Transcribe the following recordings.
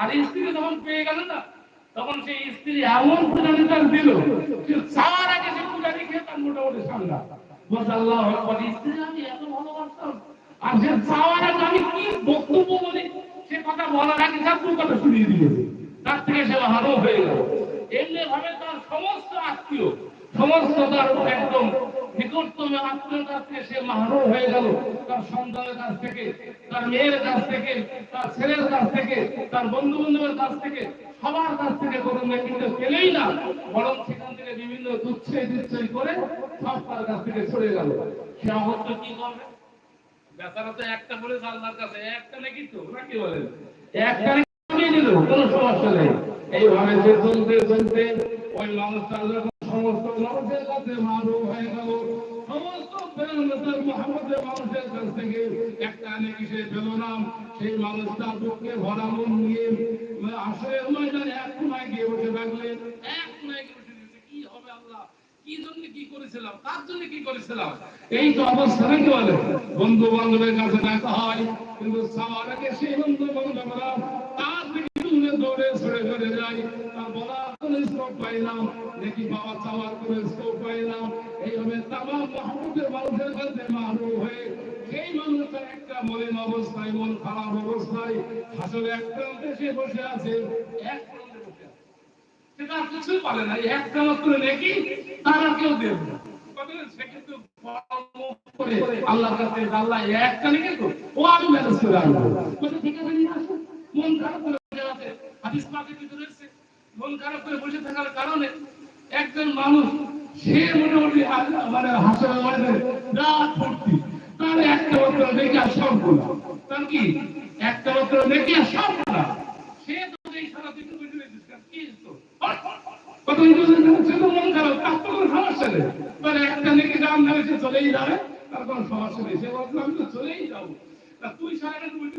আর স্ত্রী যখন পেয়ে গেল না, তখন সেই স্ত্রী এমন পূজারি তার দিল চাওয়ার আগে সে পূজারি খেয়ে তার মোটামুটি সামলা বলছে, আল্লাহ স্ত্রী আমি এত ভালোবাসতাম। আর সে চাওয়ার আগে আমি কি বক্তব্য বলি? সে কথা বলার আগে কথা শুনিয়ে দিয়েছে তার থেকে সে ভালো হয়ে গেল। এমনি ভাবে তার সমস্ত আত্মীয়। সমস্ত তার একদম নিকটতম আত্মীয় কাছ থেকে সে মাহরুম হয়ে গেল। তার সন্তানের কাছ থেকে, তার মেয়ের কাছ থেকে, তার ছেলের কাছ থেকে, তার বন্ধু বান্ধবের কাছ থেকে, সবার কাছ থেকে কোনো কিন্তু পেলেই না। বরং সেখান থেকে বিভিন্ন দুচ্ছে দুচ্ছে করে সব তার কাছ থেকে সরে গেল। সে অবস্থা কি করবে? বেচারা তো একটা বলে আল্লাহর কাছে, একটা নাকি তো? নাকি বলেন? একটা নাকি নিল কোনো সমস্যা নেই। এইভাবে চলতে চলতে ওই মানুষটা যখন সমস্ত মানুষের কাছে মারু হয়ে গেল কি হবে কি জন্য কি করেছিলাম? কার জন্য কি করেছিলাম? এই তো অবস্থা নাকি বলে? বন্ধু বান্ধবের কাছে দেখা হয়, কিন্তু আগে সেই বন্ধু বান্ধবরা তার সরে যায় তার বলার কোনো স্কোপ পাই না দেখি বাবা চাওয়ার কোনো স্কোপ পাই না এইভাবে তামাম মাহমুদের মানুষের কাছে মারু হয়ে সেই মানুষটা একটা মলিন অবস্থায়, মন খারাপ অবস্থায়, আসলে এক প্রান্তে সে বসে আছে, এক প্রান্তে বসে আছে। সেটা আর পারে না একটা মাত্র নেকি, তার কেউ দেবে না। সে কিন্তু মুখ কাছে আল্লাহ একটা নেকি তো ও আমি ম্যানেজ করে আনব ঠিক আছে মন খারাপ করে হাদিস পাকের ভিতরে এসেছে, মন খারাপ করে বসে থাকার কারণে একজন মানুষ, সে মোটামুটি মানে হাসে মানে রাত ভর্তি। তার একটা মাত্র নেকি আর সব গুণা তার কি? একটা মাত্র নেকি আর সব গুণা সে তো এই সারা দিন নিয়েছিস কি তো তুই সারা দিন বুঝে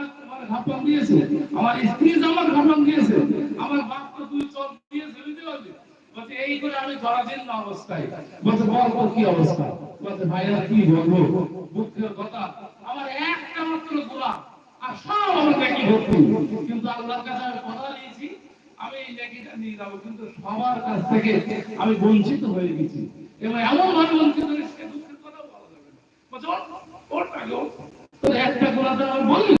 যাচ্ছে দিয়েছে। আমার স্ত্রী আমার ঘাপন দিয়েছে। আমার বাপ তো তুই চল দিয়েছে বুঝতে পারলি এই করে আমি অবস্থায়। কি অবস্থা? কি বলব? কথা। আমার একটা মাত্র আর সব আমার কিন্তু আল্লাহর কাছে আমি কথা দিয়েছি। আমি এই নিয়ে যাব। কিন্তু সবার কাছ থেকে আমি বঞ্চিত হয়ে গেছি। এবং এমন ভাবে বঞ্চিত হয়েছি দুঃখের কথা বলা যাবে না। ওর- একটা গোলা তো আমি বলি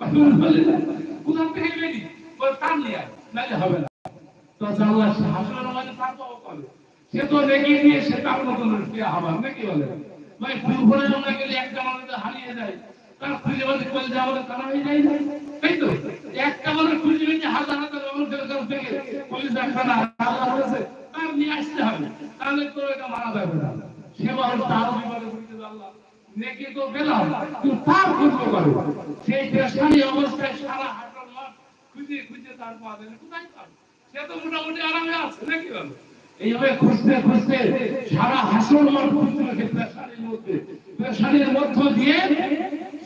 বলে থেকে নেকি বলে তার নিয়ে নাহলে হবে না তো আল্লাহ হাসনের মানে তার পাওয়া করে সে তো নেকি দিয়ে সে তার মতন আবার নাকি বলে ভাই ফুল আমরা গেলে একটা মানুষ হারিয়ে যায় তার খুঁজে বাজে কল যাওয়ার তারা হয়ে যায় না তাই তো একটা মানুষ খুঁজে পেয়েছে হাজার হাজার মানুষের কাছ থেকে পুলিশ একখানা তার নিয়ে আসতে হবে, তাহলে তো এটা মারা যাবে না। সে মানুষ তার বিপদে বুঝতে আল্লাহ।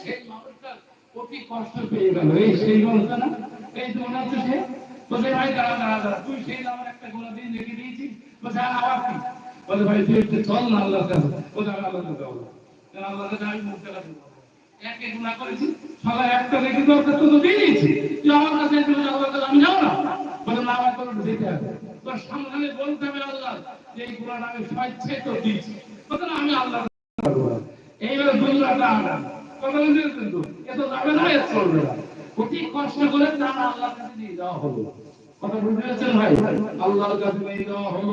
সেই মানুষটা অতি কষ্ট পেয়ে গেল। সেই মানুষটা মনে ভাই, দাঁড়া তুই সেই আমার একটা গোলা দিয়ে রেখে দিয়েছিস। বলছে, "আর আবার কি? বলে ভাই, তুই চল না, আল্লাহর কাছে। কাছে কাছে আমি মুখ দেখাতে পারব একে গুণা করেছি সবাই একটা রেখে দরকার তো দিয়ে দিয়েছি তুই আমার কাছে কাছে আমি যাব না বলে না আমার তোর যেতে হবে তোর সামনে বলতে হবে আল্লাহ যে এই গুণাটা আমি স্বেচ্ছায় তো দিয়েছি বলতে আমি আল্লাহ এইভাবে দুর্গাটা আনা বুঝতে কিন্তু এত যাবে না এত চলবে না অতি কষ্ট করে তার আল্লাহর কাছে নিয়ে যাওয়া হলো। কথা বুঝতে পেরেছেন ভাই? আল্লাহর কাছে নিয়ে যাওয়া হলো।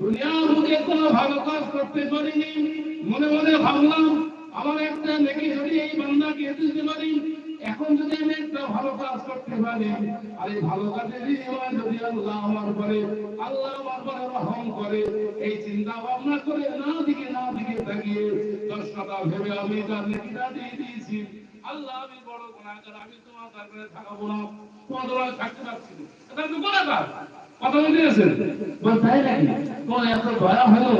দুনিয়ার বুকে কোনো ভালো কাজ করতে পারিনি। মনে মনে ভাবলাম, আমার একটা নেকি যদি এই বান্দাকে দিতে পারি। এখন যদি আমি একটা ভালো কাজ করতে পারি, আর এই ভালো কাজের যদি আল্লাহ আমার পরে আল্লাহ আমার পরে রহম করে, এই চিন্তা ভাবনা করে না দিকে না দিকে তাকিয়ে, দশ কথা ভেবে আমি তার নেকিটা দিয়ে দিয়েছি। আল্লাহ, আমি বড় গুণাগার, আমি তোমার দরবারে থাকাবো না। তোমার থাকতে পারছি না। এটা তো গুণাগার। কথা বলতে গেছেন? বল, তাই নাকি? তোমার এত দয়া হলো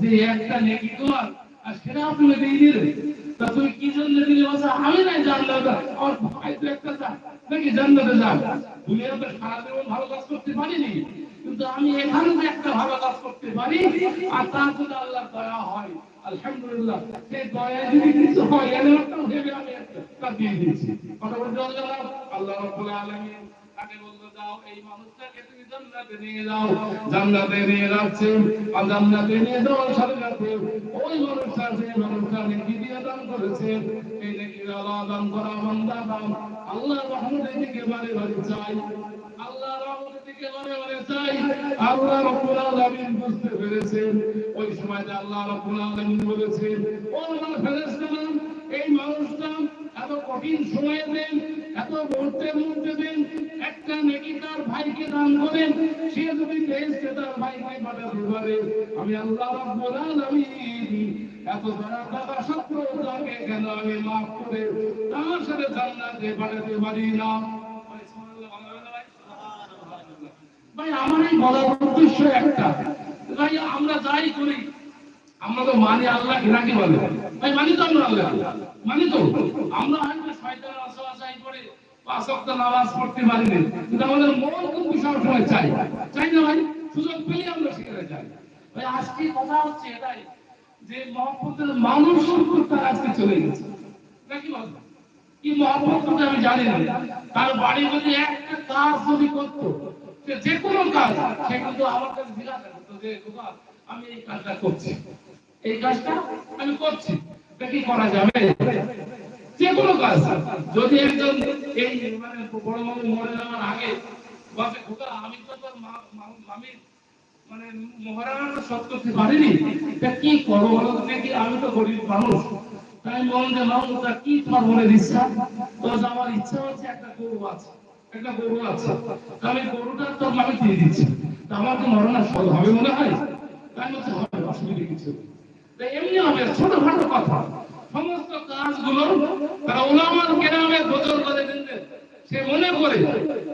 যে একটা নেকি তোমার, আর সেটা তুমি দিয়ে দিলে। তা তুমি কি জন্য দিলে? আমি নাই জানলাম আমার ভাই তো একটা যা নাকি জান্নাতে যান দুনিয়াতে সারা জীবন ভালো কাজ করতে পারিনি, কিন্তু আমি এখানে যে একটা ভালো কাজ করতে পারি, আর তা যদি আল্লাহ দয়া হয়। আলহামদুলিল্লাহ, সেই দয়া যদি কিছু হয় এর একটা ভেবে আমি একটা দিয়ে দিয়েছি। কথা বলতে পারলাম আল্লাহ রাব্বুল আলামিন আল্লাহ দান করা বুঝতে পেরেছেন ওই সময় আল্লাহ রব্বুল আলামিন বলেছেন এই মানুষটা এত কঠিন সময়ে দেন, এত মুহূর্তের মধ্যে দেন, একটা নেকি তার ভাইকে দান করেন, সে যদি দেশকে তার ভাইকে পাঠাতে পারে। আমি আল্লাহ রাব্বুল এত টাকা সত্ত্বেও তাকে কেন আমি মাফ করে তার সাথে জান্নাতে পাঠাতে পারি না? ভাই, আমার এই বলার উদ্দেশ্য একটা। ভাই, আমরা যাই করি আমরা তো মানি আল্লাহ নাকি বলে। ভাই, মানি তো আমরা আল্লাহ। মানি তো। আমরা হয়তো শয়তানের আশায় করে পাঁচ ওয়াক্ত নামাজ পড়তে পারি না। কিন্তু আমাদের মন কিন্তু সবসময় চাই চাই না ভাই? সুযোগ পেলে আমরা সেখানে যাই। ভাই, আজকে কথা হচ্ছে এটাই যে মহব্বতের মানুষ সম্পর্কে আজকে চলে গেছে। নাকি বলব কি মহব্বত আমি জানি না। তার বাড়ি যদি একটা কাজ যদি করতো যে কোনো কাজ, সে কিন্তু আমার কাছে জিজ্ঞাসা করতো যে আমি এই কাজটা করছি। এই কাজটা আমি করছি। কি করা যাবে? যে কোনো কাজ। যদি একজন এই মানে বড় মামু মরে যাওয়ার আগে আমি তো তোর মানে করতে পারিনি। তা কি করব বলো আমি তো গরিব মানুষ। তাই যে তা কি তোমার ইচ্ছা? তো, আমার ইচ্ছা হচ্ছে একটা গরু আছে। একটা গরু আছে। আমি গরুটা তোর মামি দিয়ে দিচ্ছি। আমার তো মরণা সদ হবে মনে হয়? তাই বলছে, হবে অসুবিধা কিছু। নেই। এমনি হবে, ছোটখাটো কথা। সমস্ত কাজগুলো তারা ওলামার কেরামে বদল করে দিলেন সে মনে করে,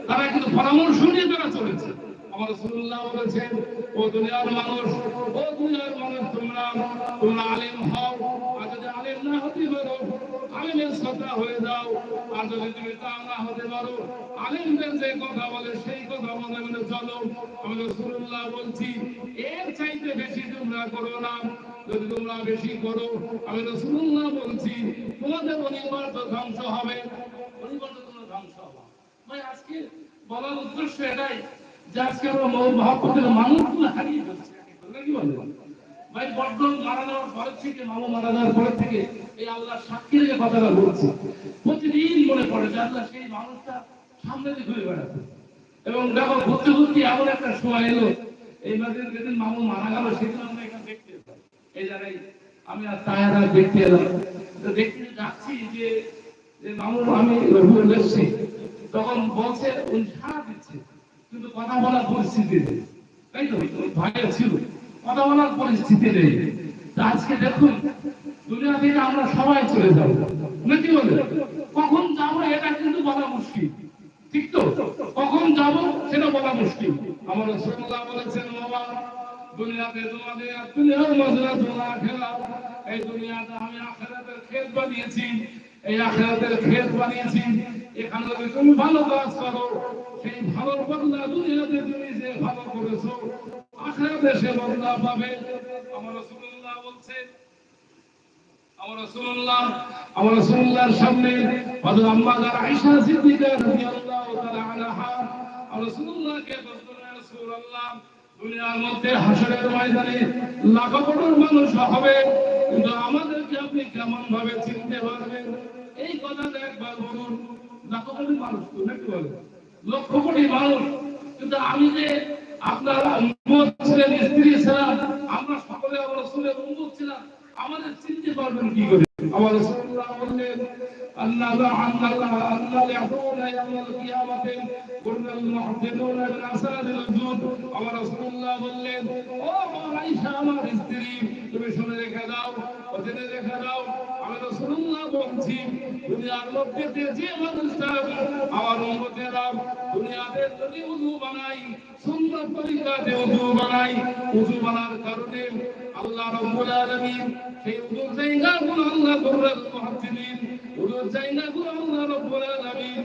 তারা কিন্তু পরামর্শ নিয়ে তারা চলেছে। আমার রাসূলুল্লাহ বলেছেন, ও দুনিয়ার মানুষ, ও দুনিয়ার মানুষ, তোমরা তোমরা আলেম হও, আর যদি আলেম না হতে পারো, আলেমের শ্রদ্ধা হয়ে যাও। আর যদি তুমি তা না হতে পারো, আলেমদের যে কথা বলে, সেই কথা মনে মনে চলো। আমি রাসূলুল্লাহ বলছি, এর চাইতে বেশি তোমরা করো না। যদি তোমরা বেশি করো, আমি রাসূলুল্লাহ বলছি, তোমাদের অনিবার্য ধ্বংস হবে। তোমরা ধ্বংস হবে আজকে বলার উদ্দেশ্য এটাই যে আজকে মানুষগুলো হারিয়ে সেই মানুষটা সামনে দিয়ে ঘুরে এবং দেখো ঘুরতে ঘুরতে এমন একটা সময় এলো, এই মাঝে যেদিন মামু মারা গেল, সেদিন আমরা আমি আর তায়ারা দেখতে এলাম। দেখতে যাচ্ছি যে যে মামু আমি এসছি তখন বলছে, উনি সাড়া দিচ্ছে। কিন্তু কথা বলার পরিস্থিতি নেই। তাই তো? ছিল। কথা বলার পরিস্থিতি নেই। আজকে দেখুন, দুনিয়া থেকে আমরা সবাই চলে যাব। নাকি বলে? কখন যাব এটা কিন্তু বলা মুশকিল। ঠিক তো? কখন যাব সেটা বলা মুশকিল। আমার রাসূলুল্লাহ বলেছেন, বাবা দুনিয়াতে তোমাদের দুনিয়ার মজরা তোমার খেলা এই দুনিয়াতে আমি আখিরাতের ক্ষেত বানিয়েছি, এই আখিরাতের ক্ষেত বানিয়েছি। এখানে যদি তুমি ভালো কাজ করো, সেই ভালো বদলা দুনিয়াতে তুমি যে ভালো করেছ, আখিরাতে সে বদলা পাবে। আমার রাসূলুল্লাহ বলছে, আমার সামনে দুনিয়ার মধ্যে হাসরের ময়দানে লাখো কোটি মানুষ হবে, কিন্তু আমাদেরকে আপনি কেমন ভাবে চিনতে পারবেন? এই কথাটা একবার বলুন, লাখো কোটি মানুষ তো নাকি বলে? লক্ষ কোটি মানুষ, কিন্তু আমি যে আপনার উম্মত ছিলেন, স্ত্রী ছিলাম, আমরা সকলে আমার রাসূলের উম্মত ছিলাম, আমাদের চিনতে পারবেন কি করে? আমার রাসূলুল্লাহ বললেন ও আয়েশা আমার স্ত্রী, তুমি শুনে রেখে দাও জেনে রেখে দাও। আমি রাসূলুল্লাহ বলছি, দুনিয়ার মধ্যে যে মানুষটা আমার উম্মতেরা দুনিয়াতে যদি উযু বানাই, সুন্দর তরিকাতে উযু বানাই উযু বানার কারণে আল্লাহ রাব্বুল সেই উযুর জায়গাগুলো আল্লাহ কুরআন মুহাদ্দিদিন উযুর জায়গাগুলো আল্লাহ রাব্বুল আলামিন।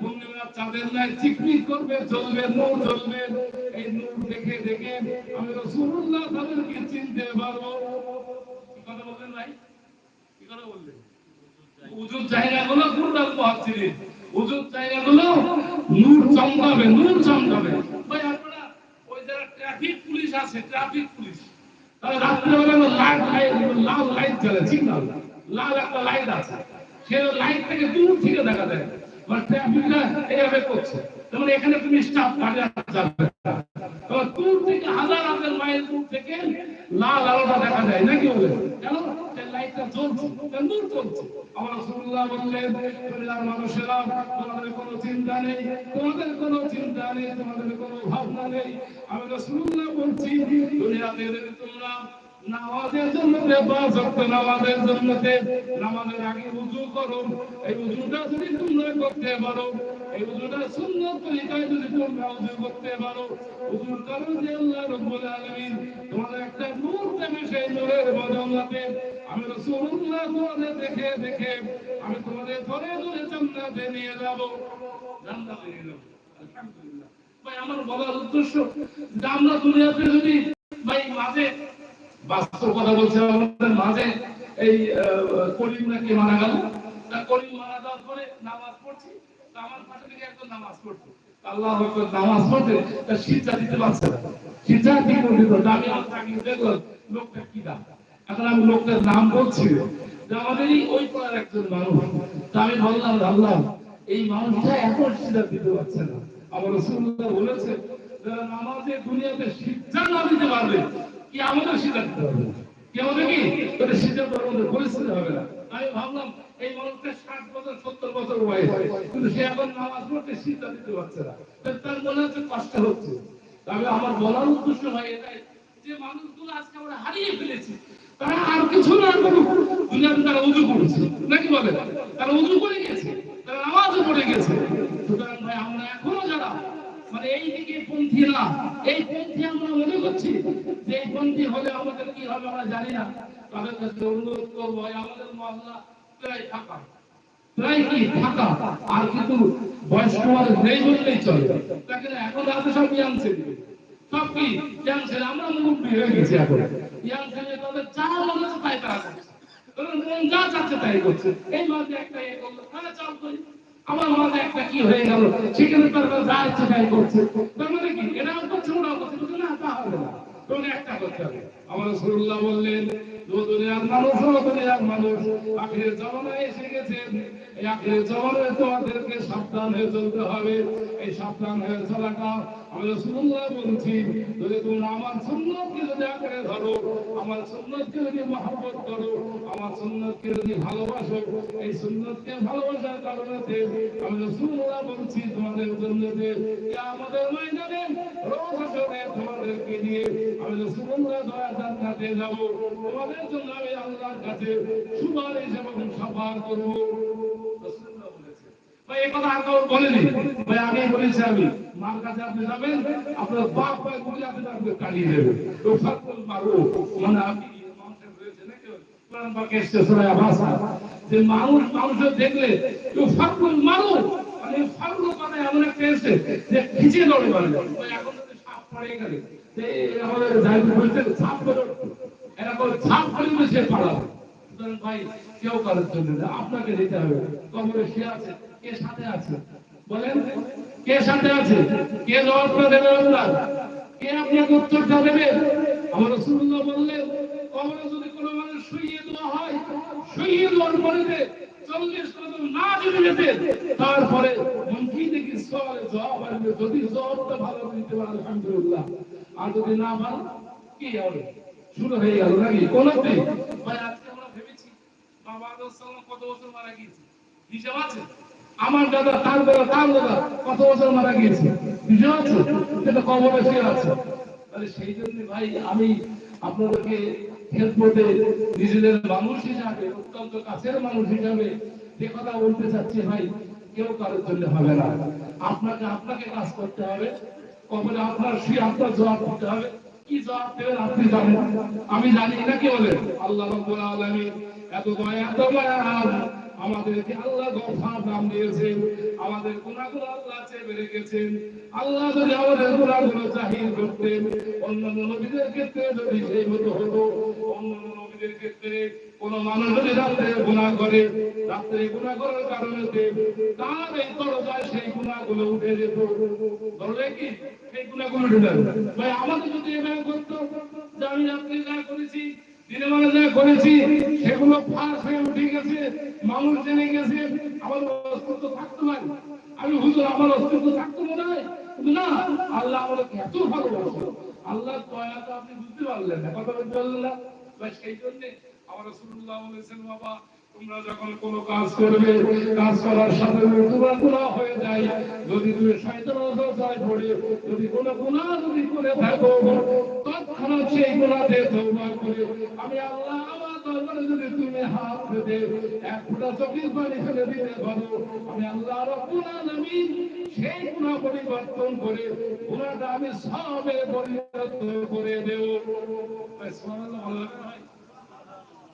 পূর্ণিমার চাঁদের ন্যায় চিকমিক করবে, জ্বলবে, নূর জ্বলবে। এই ট্রাফিক পুলিশ আছে, ট্রাফিক পুলিশ রাত্রেবেলা লাল লাইট লাল লাইট জ্বলে না? লাল একটা লাইট আছে। সে লাইট থেকে দূর থেকে দেখা যায়। মানে তোমাদের কোনো চিন্তা নেই, তোমাদের কোনো চিন্তা নেই, তোমাদের কোনো ভাবনা নেই। আমি রাসূলুল্লাহ বলছি, দুনিয়াতে তোমরা নামাজের জন্য পাঁচ ওয়াক্ত নামাজের জন্য নামাজের আগে উযু করো। এই উযুটা যদি তোমরা করতে পারো, এই উযুটা সুন্নাত তরিকায় যদি তোমরা উযু করতে পারো উযুর কারণে আল্লাহ রাব্বুল আলামিন তোমাদের একটা নূর দেবে নূরের বদৌলতে। আমি রাসূলুল্লাহ তোমাদের দেখে দেখে আমি তোমাদের ধরে ধরে জান্নাতে নিয়ে যাব। জান্নাতে নিয়ে যাব। আলহামদুলিল্লাহ। ভাই, আমার বলার উদ্দেশ্য যে আমরা দুনিয়াতে যদি ভাই, মাঝে বাস্তব কথা বলছে আমাদের মাঝে এই করিম নাকি মারা গেল। তা করিম মারা যাওয়ার পরে নামাজ পড়ছি। আমার পাশে থেকে একজন নামাজ পড়তো আল্লাহ নামাজ পড়তে তা দিতে পারছে না। কি করে দিত আমি দেখলাম লোকটা কি দাম? এখন আমি লোকটার নাম বলছি। ওই পাড়ার একজন মানুষ। তা আমি এই মানুষটা এত সিজা দিতে পারছে না। আমার রাসূলুল্লাহ বলেছে, যারা নামাজে দুনিয়াতে সিজা না দিতে পারবে কি আমাদের দিতে হবে? কি আমাদের কি? তাহলে সিজা তো আমাদের পরিস্থিতি হবে না। আমি ভাবলাম, এই মানুষটা ষাট বছর, সত্তর বছর বয়স, কিন্তু সে এখন নামাজ পড়তে সিজা দিতে পারছে না। তার মনে হচ্ছে কষ্ট হচ্ছে। তবে আমার বলার উদ্দেশ্য হয় এটাই, যে মানুষগুলো আজকে আমরা হারিয়ে ফেলেছি, তারা আর কিছু না দুনিয়াতে তারা উজু করেছে, নাকি বলে? তারা উজু করে গেছে, তারা নামাজও পড়ে গেছে। সুতরাং ভাই, আমরা এখনও মানে এই দিকে পন্থী না, এই পন্থী আমরা মনে করছি যে পন্থী হলে আমাদের কি হবে আমরা জানি না। তাদের কাছে অনুরোধ করব আমাদের মহল্লা প্রায় ফাঁকা। প্রায় কি ফাঁকা? আর কিন্তু বয়স্ক মানুষ নেই বললেই চলে। তাকে এখন সব আমরা মনে তাই তাই করছে। এই একটা করল তাহলে করি। আমার মাঝে একটা কি হয়ে গেল? সেখানে তার যা ইচ্ছে তাই করছে। তার মানে কি? এটাও করছে ওরাও করছে। বলছে, না, তা হবে না। আমার বললেন মানুষ মানুষ। আপনি জামানায় এসে গেছেন। আখিরের তোমাদেরকে সাবধান হয়ে চলতে হবে। এই সাবধান হয়ে চলাটা আমি রাসূলুল্লাহ বলছি, যদি তোমরা আমার সুন্নতকে যদি করে ধরো, আমার সুন্নতকে যদি মহব্বত করো, আমার সুন্নতকে যদি ভালোবাসো, এই সুন্নতকে ভালোবাসার কারণে আমি রাসূলুল্লাহ বলছি, তোমাদের জন্য যে কিয়ামতের ময়দানে রোজ তোমাদেরকে নিয়ে আমি রাসূলুল্লাহ দয়া জান্নাতে যাব। তোমাদের জন্য আমি আল্লাহর কাছে সুপারিশ এবং সাফার করব। ভাই মানে মানুষের দেখলে, তো মানে মানে এমন একটা এসছে যে খিচে ধরে মানে এখন সাপ পড়ে গেলে। আমাদের কারোর জন্য না, আপনাকে উত্তরটা দেবে আমার রসুল্লাহ বললেন কবরে যদি কোনো মানুষ শুইয়ে দেওয়া হয় শুইয়ে দেওয়ার পরে চল্লিশ না যদি যেতে তারপরে মনকি দেখি সওয়ালে জবাব যদি জবাবটা ভালো দিতে পারে আলহামদুলিল্লাহ। আর যদি না কি হবে? শুরু হয়ে গেল নাকি? কোন ভাই আজকে আমরা ভেবেছি বাবা আদম কত বছর মারা গিয়েছে? হিসাব আছে? আমার দাদা তার দাদা তার দাদা কত বছর মারা গিয়েছে? হিসাব আছে? সেটা কবরে আছে। তাহলে সেই জন্য ভাই আমি আপনাদেরকে নিজেদের মানুষ হিসাবে অত্যন্ত কাছের মানুষ হিসাবে যে কথা বলতে চাচ্ছি ভাই কেউ কারোর জন্য হবে না। আপনাকে আপনাকে কাজ করতে হবে। কবরে আপনার শুয়ে আপনার জবাব দিতে হবে। কি জবাব দেবেন আপনি জানেন আমি জানি না কি বলেন আল্লাহ রাব্বুল আলামিন এত এত আমাদেরকে আল্লাহ গফার নাম দিয়েছেন। আমাদের গুনাহগুলো আল্লাহ চেয়ে বেড়ে গেছেন। আল্লাহ যদি আমাদের গুনাহগুলো জাহির করতেন, অন্যান্য নবীদের ক্ষেত্রে যদি সেই মতো হতো, অন্যান্য নবীদের ক্ষেত্রে কোন মানুষ যদি রাত্রে গুনাহ করে, রাত্রে গুনাহ করার কারণে তার এই দরজায় সেই গুনাহগুলো উঠে যেত। ধরলে কি? সেই গুনাহগুলো উঠে যাবে ভাই আমাকে যদি এভাবে করতো, যে আমি রাত্রে যা করেছি জেনে গেছে আমি মনে হয় না আল্লাহ আল্লাহ তো আপনি বুঝতে পারলেন না। কথা বলতে পারলেন না সেই জন্য আমার রাসূলুল্লাহ বলেছেন, বাবা, তোমরা যখন কোনো কাজ করবে, কাজ করার সাথে তোমার গুনাহ হয়ে যায়। যদি তুমি শয়তানের পড়ে, যদি কোনো গুনাহ যদি করে থাকো, তৎক্ষণাৎ সেই গুনাহতে তওবা করে। আমি আল্লাহ আমার দরবারে যদি তুমি হাত পেতে এক ফোঁটা চোখের পানি ফেলে দিতে পারো, আমি আল্লাহ রব্বুল আলামিন সেই গুনাহ পরিবর্তন করে, গুনাহটা আমি সবে পরিবর্তন করে দেব। সুবহানাল্লাহ ভালো লাগে না ভাই? ভাই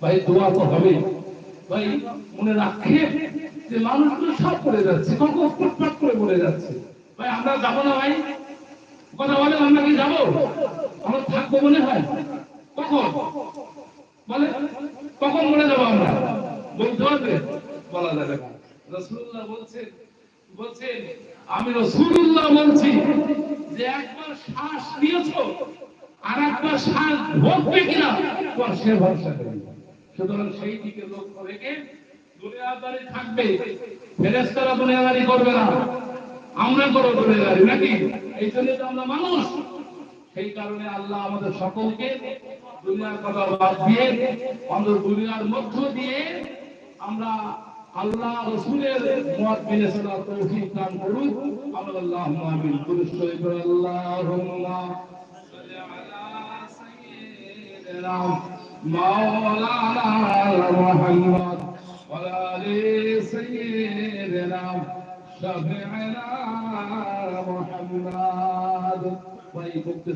ভাই দোয়া তো হবে ভাই মনে রাখে যে মানুষগুলো সব করে যাচ্ছে করে যাচ্ছে। ভাই আমরা যাব না ভাই? কথা বলেন, আমরা কি যাব? আমরা থাকব মনে হয়। কখন? বলে কখন যাব আমরা? বলতে পারবে বলা যাবে রসুল্লাহ বলছেন বলছেন, আমি রসুল্লাহ বলছি যে একবার শ্বাস নিয়েছো আর একবার শ্বাস ঢোকবে কিনা সে ভরসা করি সুতরাং সেই দিকে লক্ষ্য রেখে দুনিয়াদারি থাকবে। ফেরেস্তারা দুনিয়াদারি করবে না। আমরা করব দুনিয়াদারি, নাকি? এই জন্য তো আমরা মানুষ। সেই কারণে আল্লাহ আমাদের সকলকে দুনিয়ার কথা বাদ দিয়ে, আমাদের দুনিয়ার মধ্য দিয়ে আমরা আল্লাহ রসুলের মত মেনে চলার তৌফিক দান করুন। আমরা আল্লাহ আমিন। পুরুষ আল্লাহুম্মা। সাল্লি আলা مولانا محمد ولا سيدنا شفيعنا محمد. وإن كنت